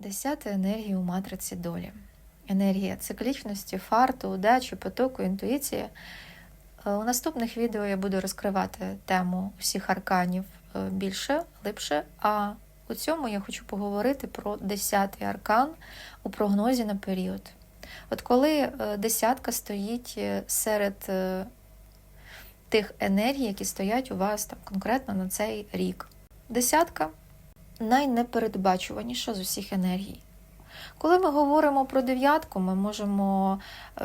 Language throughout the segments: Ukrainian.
Десята енергія у матриці долі. Енергія циклічності, фарту, удачі, потоку, інтуїції. Е, У наступних відео я буду розкривати тему усіх арканів е, більше, глибше. А у цьому я хочу поговорити про десятий аркан у прогнозі на період. От коли е, десятка стоїть серед тих енергій, які стоять у вас там конкретно на цей рік. Десятка найнепередбачуваніша з усіх енергій. Коли ми говоримо про дев'ятку, ми можемо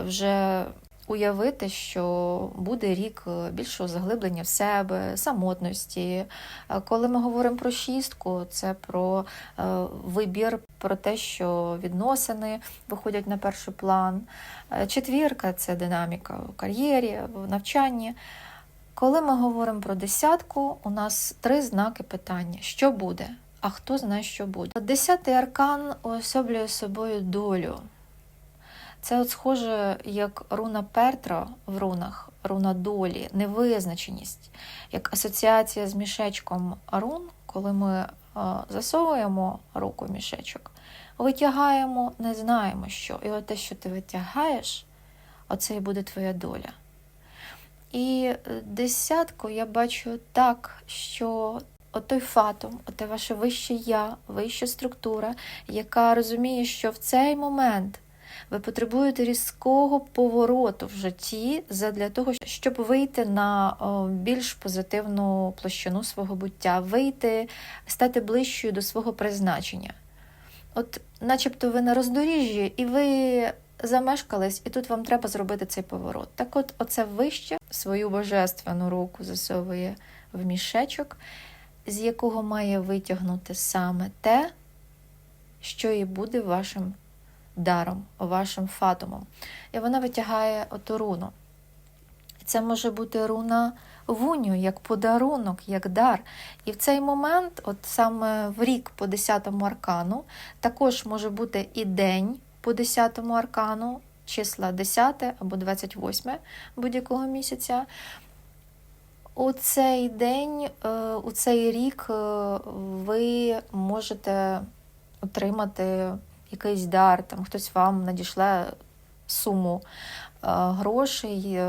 вже уявити, що буде рік більшого заглиблення в себе, самотності. Е, Коли ми говоримо про шістку, це про е, вибір, про те, що відносини виходять на перший план. Е, Четвірка це динаміка в кар'єрі, в навчанні. Коли ми говоримо про десятку, у нас три знаки питання: що буде? А хто знає, що буде? Десятий аркан уособлює собою долю. Це от схоже, як руна Пертра в рунах, руна долі, невизначеність, як асоціація з мішечком рун, коли ми е, засовуємо руку в мішечок, витягаємо, не знаємо що. І от те, що ти витягаєш, оце і буде твоя доля. І е, десятку я бачу так, що отой фатум, оте ваше вище я, вища структура, яка розуміє, що в цей момент ви потребуєте різкого повороту в житті для того, щоб вийти на більш позитивну площину свого буття, вийти, стати ближчою до свого призначення. От, начебто, ви на роздоріжжі, і ви замешкались, і тут вам треба зробити цей поворот. Так от, оце вище свою божественну руку засовує в мішечок, з якого має витягнути саме те, що і буде вашим даром, вашим фатумом. І вона витягає оту руну. Це може бути руна вуню, як подарунок, як дар. І в цей момент, от саме в рік по 10-му аркану, також може бути і день по 10-му аркану, числа 10 або 28 будь-якого місяця. У цей день, е, у цей рік е, ви можете отримати якийсь дар, там хтось вам надішле суму е, грошей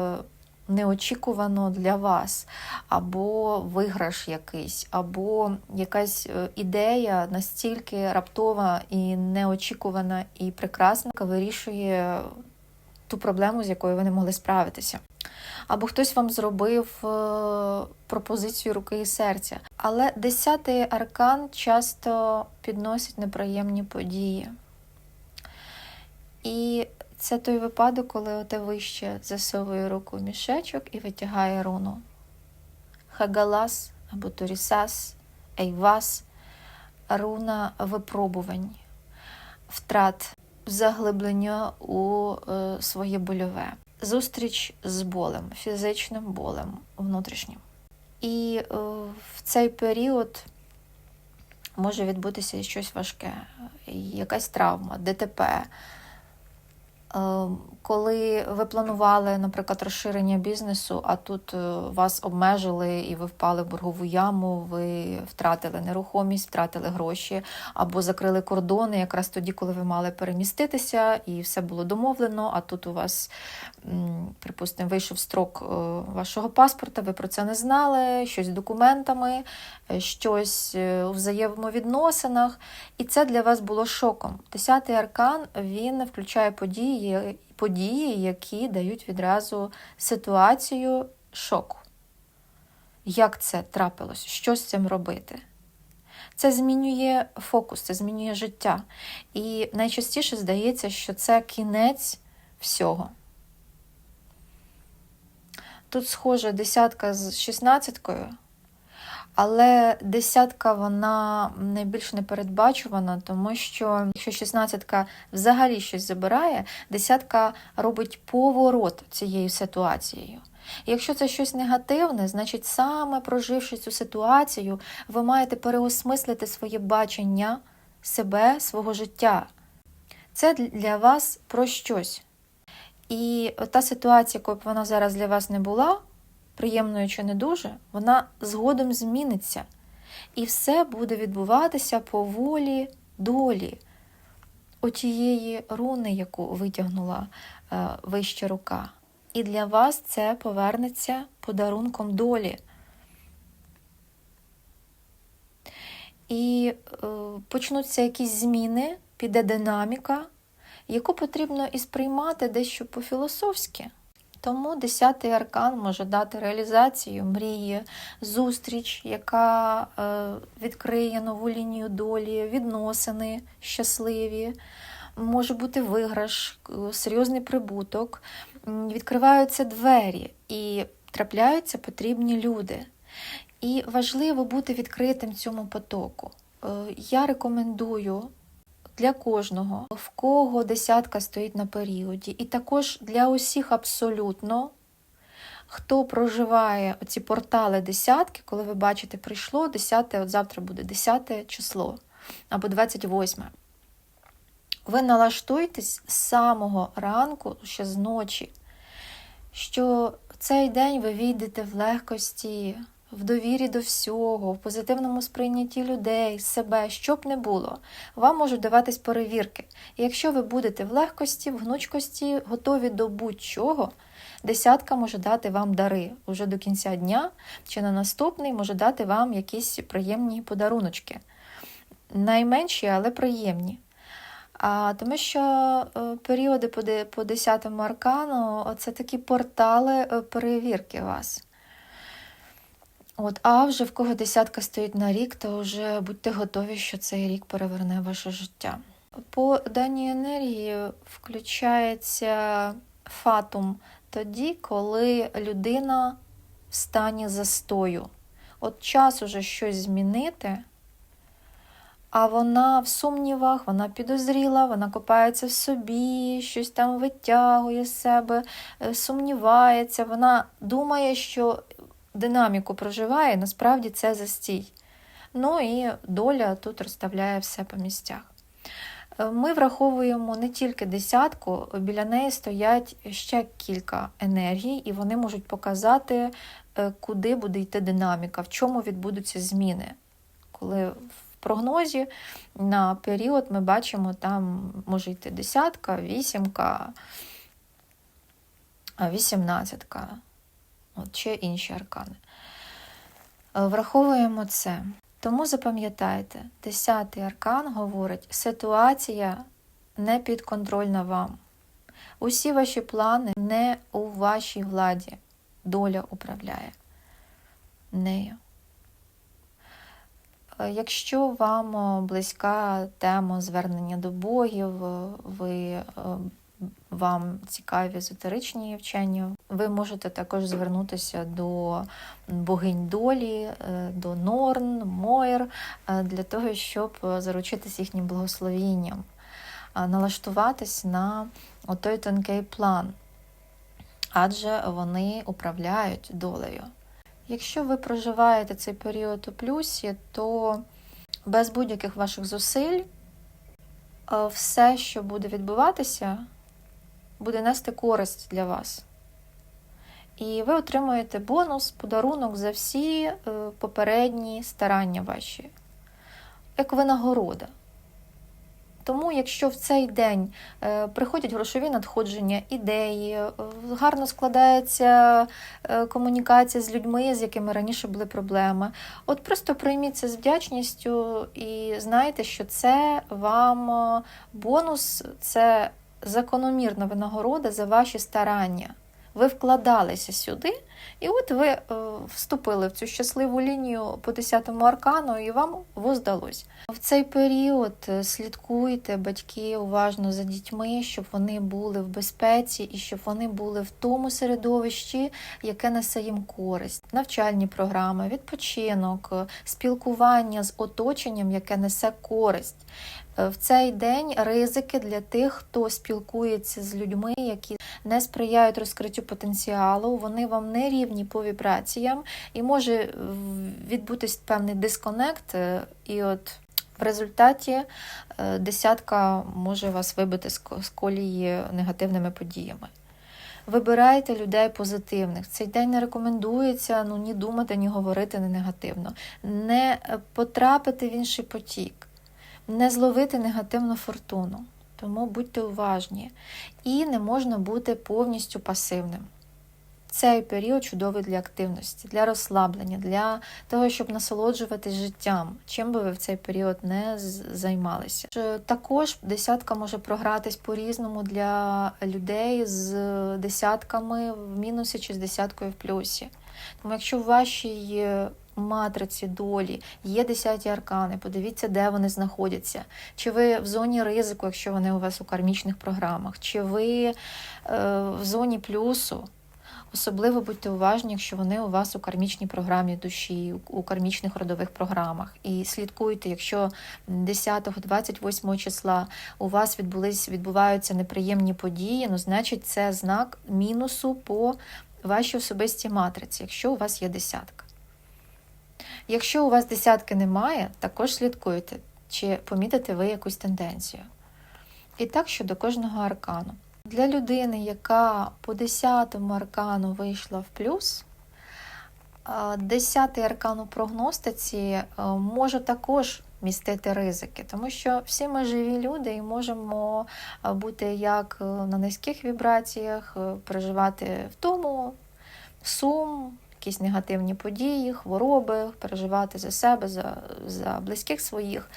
неочікувано для вас, або виграш якийсь, або якась ідея настільки раптова і неочікувана і прекрасна, яка вирішує ту проблему, з якою ви не могли справитися. Або хтось вам зробив пропозицію руки і серця. Але десятий аркан часто підносить неприємні події. І це той випадок, коли оте вище засовує руку в мішечок і витягає руну. Хагалас або Турісас, Ейвас, руна випробувань, втрат, заглиблення у е, своє больове, зустріч з болем, фізичним болем внутрішнім. І е, в цей період може відбутися щось важке, якась травма, ДТП. Коли ви планували, наприклад, розширення бізнесу, а тут вас обмежили і ви впали в боргову яму, ви втратили нерухомість, втратили гроші або закрили кордони, якраз тоді, коли ви мали переміститися, і все було домовлено. А тут у вас, припустимо, вийшов строк вашого паспорта, ви про це не знали, щось з документами, щось у взаємовідносинах. І це для вас було шоком. Десятий аркан він включає події події, які дають відразу ситуацію шоку. Як це трапилось? Що з цим робити? Це змінює фокус, це змінює життя. І найчастіше здається, що це кінець всього. Тут схоже десятка з шістнадцяткою. Але десятка вона найбільш непередбачувана, тому що якщо шістнадцятка взагалі щось забирає, десятка робить поворот цією ситуацією. Якщо це щось негативне, значить саме проживши цю ситуацію, ви маєте переосмислити своє бачення себе, свого життя. Це для вас про щось. І та ситуація, яка б вона зараз для вас не була, приємною чи не дуже, вона згодом зміниться. І все буде відбуватися по волі долі, отієї руни, яку витягнула е, вища рука. І для вас це повернеться подарунком долі. І е, почнуться якісь зміни, піде динаміка, яку потрібно і сприймати дещо по-філософськи. Тому десятий аркан може дати реалізацію мрії, зустріч, яка е, відкриє нову лінію долі, відносини щасливі, може бути виграш, е, серйозний прибуток, відкриваються двері і трапляються потрібні люди. І важливо бути відкритим цьому потоку. Е, Я рекомендую для кожного, в кого десятка стоїть на періоді, і також для усіх абсолютно, хто проживає ці портали десятки, коли ви бачите, прийшло 10, от завтра буде 10 число або 28. Ви налаштуєтесь з самого ранку, ще з ночі, що цей день ви війдете в легкості, в довірі до всього, в позитивному сприйнятті людей, себе, що б не було. Вам можуть даватись перевірки. І якщо ви будете в легкості, в гнучкості, готові до будь-чого, десятка може дати вам дари уже до кінця дня чи на наступний може дати вам якісь приємні подаруночки. Найменші, але приємні. А, тому що е, періоди по 10 аркану це такі портали е, перевірки вас. От, а вже в кого десятка стоїть на рік, то вже будьте готові, що цей рік переверне ваше життя. По даній енергії включається фатум тоді, коли людина в стані застою. От час уже щось змінити, а вона в сумнівах, вона підозріла, вона копається в собі, щось там витягує з себе, е, сумнівається, вона думає, що динаміку проживає, насправді це застій. Ну і доля тут розставляє все по місцях. Е, Ми враховуємо не тільки десятку, біля неї стоять ще кілька енергій, і вони можуть показати, е, куди буде йти динаміка, в чому відбудуться зміни. Коли в прогнозі на період ми бачимо, там може йти десятка, вісімка, вісімнадцятка, от ще інші аркани. Е, Враховуємо це. Тому запам'ятайте, десятий аркан говорить, ситуація не підконтрольна вам. Усі ваші плани не у вашій владі. Доля управляє нею. Е, Якщо вам е, близька тема звернення до богів, ви, вам цікаві езотеричні вчення, ви можете також звернутися до богинь долі, е, до Норн, Мойр, е, для того, щоб заручитись їхнім благословінням, налаштуватись на той тонкий план, адже вони управляють долею. Якщо ви проживаєте цей період у плюсі, то без будь-яких ваших зусиль е, все, що буде відбуватися, буде нести користь для вас. І ви отримуєте бонус, подарунок за всі е, попередні старання ваші, як винагорода. Тому, якщо в цей день е, приходять грошові надходження, ідеї, е, гарно складається комунікація з людьми, з якими раніше були проблеми, от просто прийміть це з вдячністю і знайте, що це вам бонус, це закономірна винагорода за ваші старання. Ви вкладалися сюди, і от ви е, вступили в цю щасливу лінію по 10-му аркану, і вам воздалось. В цей період е, слідкуйте, батьки, уважно за дітьми, щоб вони були в безпеці і щоб вони були в тому середовищі, яке несе їм користь. Навчальні програми, відпочинок, е, спілкування з оточенням, яке несе користь. В цей день ризики для тих, хто спілкується з людьми, які не сприяють розкриттю потенціалу, вони вам не рівні по вібраціям, і може е, відбутись певний дисконект, е, і от в результаті е, десятка може вас вибити з колії негативними подіями. Вибирайте людей позитивних. Цей день не рекомендується ну, ні думати, ні говорити не негативно. Не потрапити в інший потік, не зловити негативну фортуну. Тому будьте уважні. І не можна бути повністю пасивним. Цей період чудовий для активності, для розслаблення, для того, щоб насолоджуватись життям, чим би ви в цей період не займалися. Е, Також десятка може програтись по-різному для людей з десятками в мінусі чи з десяткою в плюсі. Тому якщо в вашій е, матриці долі є десяті аркани, подивіться, де вони знаходяться. Чи ви в зоні ризику, якщо вони у вас у кармічних програмах, чи ви е, в зоні плюсу. Особливо будьте уважні, якщо вони у вас у кармічній програмі душі, у- кармічних родових програмах. І слідкуйте, якщо 10-28 числа у вас відбулись, відбуваються неприємні події, ну значить це знак мінусу по вашій особистій матриці, якщо у вас є десятка. Якщо у вас десятки немає, також слідкуйте, чи помітите ви якусь тенденцію. І так щодо кожного аркану. Для людини, яка по 10 аркану вийшла в плюс, а, 10 аркан у прогностиці е, може також містити ризики, тому що всі ми живі люди і можемо е, бути як е, на низьких вібраціях, переживати втому, сум, якісь негативні події, хвороби, переживати за себе, за, за близьких своїх.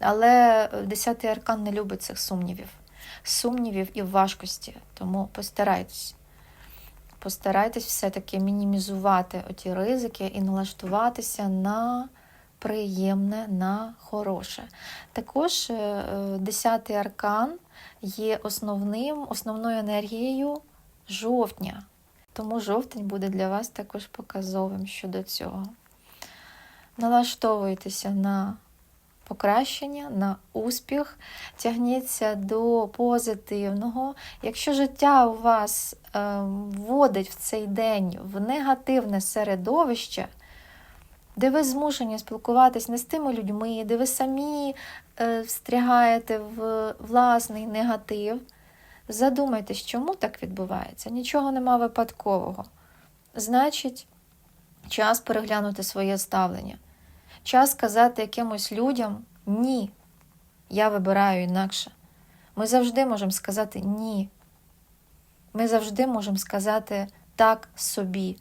Але 10 аркан не любить цих сумнівів сумнівів і важкості. Тому постарайтесь. Постарайтесь все-таки мінімізувати оті ризики і налаштуватися на приємне, на хороше. Також е, е, 10 аркан є основним, основною енергією жовтня. Тому жовтень буде для вас також показовим щодо цього. Налаштовуйтеся на покращення, на успіх, тягніться до позитивного. Якщо життя у вас е, вводить в цей день в негативне середовище, де ви змушені спілкуватись не з тими людьми, де ви самі е, встрягаєте в власний негатив, задумайтесь, чому так відбувається. Нічого нема випадкового. Значить, час переглянути своє ставлення. Час сказати якимось людям ні. Я вибираю інакше. Ми завжди можемо сказати ні. Ми завжди можемо сказати так собі,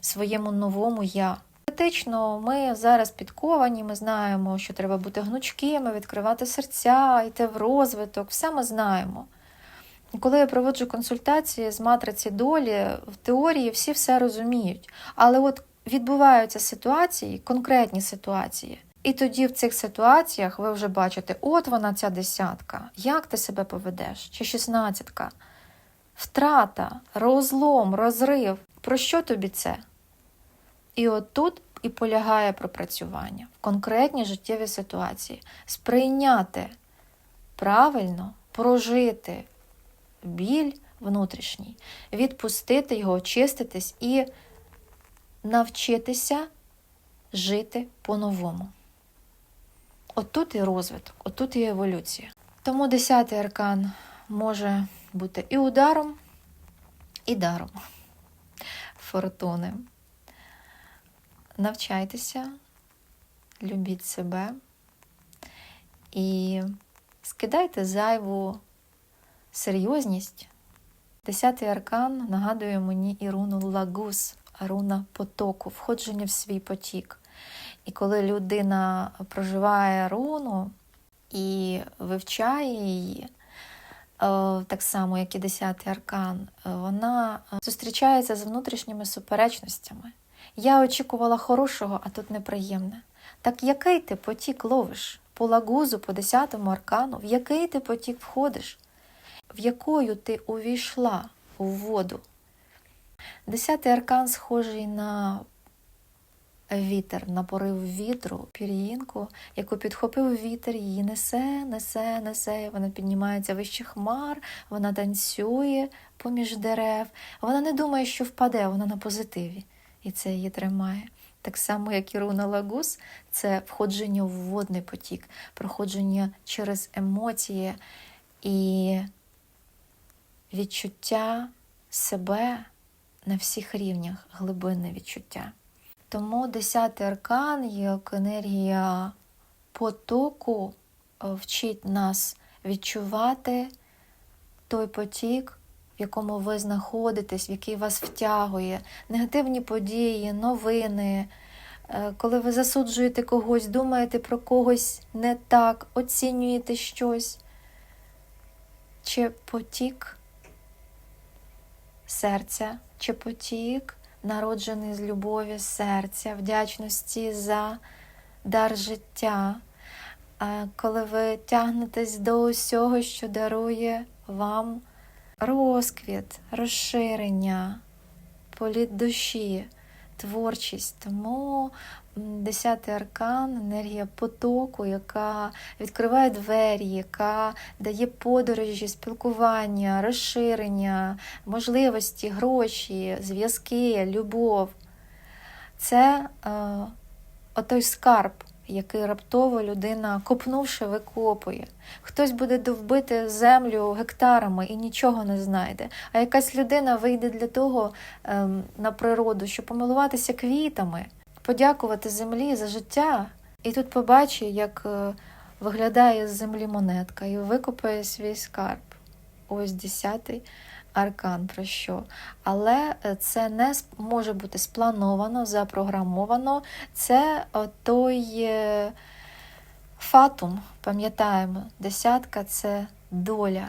своєму новому я. Теоретично ми зараз підковані, ми знаємо, що треба бути гнучкими, відкривати серця, йти в розвиток, все ми знаємо. Коли я проводжу консультації з матриці долі, в теорії всі все розуміють. Але от відбуваються ситуації, конкретні ситуації. І тоді в цих ситуаціях ви вже бачите, от вона ця десятка, як ти себе поведеш, чи шістнадцятка, втрата, розлом, розрив. Про що тобі це? І от тут і полягає пропрацювання в конкретній життєвій ситуації. Сприйняти правильно, прожити біль внутрішній, відпустити його, очиститись і навчитися жити по-новому. Отут і розвиток, отут і еволюція. Тому десятий аркан може бути і ударом, і даром фортуни. Навчайтеся, любіть себе і скидайте зайву серйозність. Десятий аркан нагадує мені і руну лагус, руна потоку, входження в свій потік. І коли людина проживає руну і вивчає її, е, так само, як і десятий аркан, е, вона е, зустрічається з внутрішніми суперечностями. Я очікувала хорошого, а тут неприємне. Так який ти потік ловиш? По лагузу, по десятому аркану, в який ти потік входиш? В якою ти увійшла у воду? Десятий аркан схожий на вітер, на порив вітру, пір'їнку, яку підхопив вітер, її несе, несе, несе. Вона піднімається вище хмар, вона танцює поміж дерев. Вона не думає, що впаде, вона на позитиві. І це її тримає. Так само, як і руна Лагус, це входження в водний потік, проходження через емоції і відчуття себе на всіх рівнях, глибинне відчуття. Тому десятий аркан, як енергія потоку, е, вчить нас відчувати той потік, в якому ви знаходитесь, в який вас втягує, негативні події, новини. Е, Коли ви засуджуєте когось, думаєте про когось не так, оцінюєте щось, чи потік серця, чи потік, народжений з любові серця, вдячності за дар життя. Коли ви тягнетесь до усього, що дарує вам розквіт, розширення, політ душі, творчість. Тому десятий аркан, енергія потоку, яка відкриває двері, яка дає подорожі, спілкування, розширення, можливості, гроші, зв'язки, любов. Це е, отой скарб, який раптово людина, копнувши, викопує. Хтось буде довбити землю гектарами і нічого не знайде. А якась людина вийде для того ем, на природу, щоб помилуватися квітами, подякувати землі за життя. І тут побачить, як е, виглядає з землі монетка, і викопає свій скарб. Ось десятий аркан про що. Але е, це не може бути сплановано, запрограмовано. Це е, той е, фатум, пам'ятаємо, десятка це доля,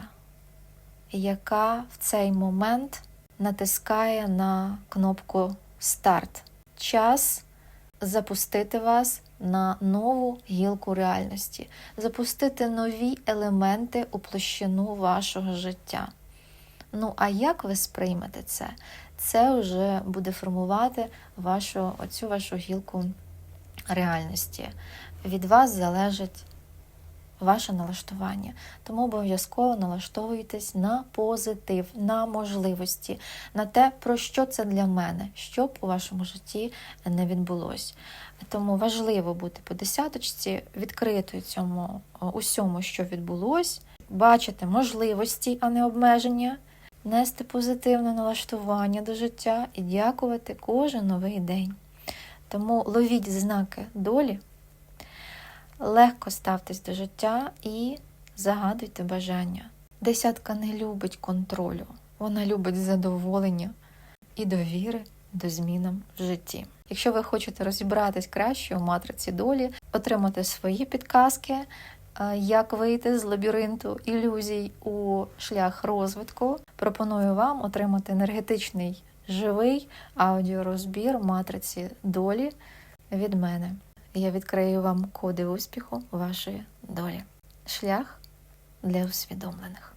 яка в цей момент натискає на кнопку старт. Час запустити вас на нову гілку реальності, запустити нові елементи у площину вашого життя. Ну, а як ви сприймете це? Це вже буде формувати вашу, оцю вашу гілку реальності. Від вас залежить ваше налаштування. Тому обов'язково налаштовуйтесь на позитив, на можливості, на те, про що це для мене, щоб у вашому житті не відбулось. Тому важливо бути по десяточці, відкритою цьому усьому, що відбулось, бачити можливості, а не обмеження, нести позитивне налаштування до життя і дякувати кожен новий день. Тому ловіть знаки долі, легко ставтесь до життя і загадуйте бажання. Десятка не любить контролю, вона любить задоволення і довіри до змінам в житті. Якщо ви хочете розібратись краще у матриці долі, отримати свої підказки, як вийти з лабіринту ілюзій у шлях розвитку, пропоную вам отримати енергетичний живий аудіорозбір матриці долі від мене. Я відкрию вам коди успіху вашої долі. Шлях для усвідомлених.